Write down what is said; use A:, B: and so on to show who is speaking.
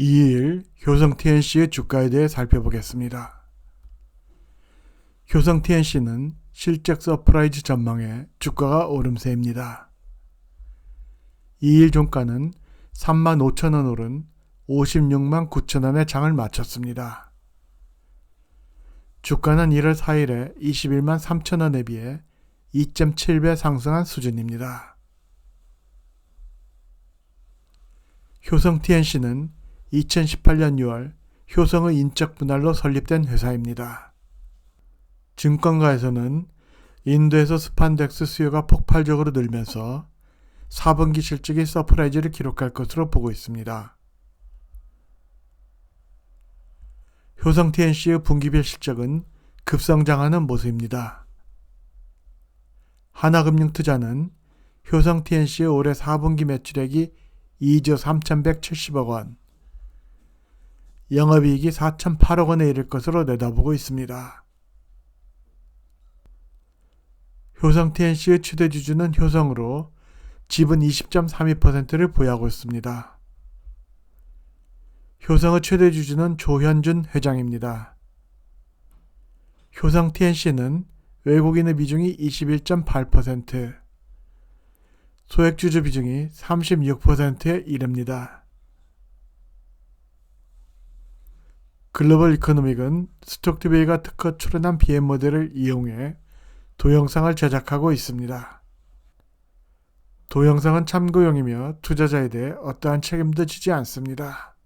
A: 2일 효성 TNC의 주가에 대해 살펴보겠습니다. 효성 TNC는 실적 서프라이즈 전망에 주가가 오름세입니다. 2일 종가는 3만 5천 원 오른 56만 9천 원의 장을 마쳤습니다. 주가는 1월 4일에 21만 3천 원에 비해 2.7배 상승한 수준입니다. 효성 TNC는 2018년 6월 효성의 인적 분할로 설립된 회사입니다. 증권가에서는 인도에서 스판덱스 수요가 폭발적으로 늘면서 4분기 실적이 서프라이즈를 기록할 것으로 보고 있습니다. 효성 TNC의 분기별 실적은 급성장하는 모습입니다. 하나금융투자는 효성 TNC의 올해 4분기 매출액이 2조 3,170억 원, 영업이익이 4,008억 원에 이를 것으로 내다보고 있습니다. 효성 TNC의 최대 주주는 효성으로 지분 20.32%를 보유하고 있습니다. 효성의 최대 주주는 조현준 회장입니다. 효성 TNC는 외국인의 비중이 21.8%, 소액주주 비중이 36%에 이릅니다. 글로벌 이코노믹은 스톡투베이가 특허 출원한 BM 모델을 이용해 동영상을 제작하고 있습니다. 동영상은 참고용이며 투자자에 대해 어떠한 책임도 지지 않습니다.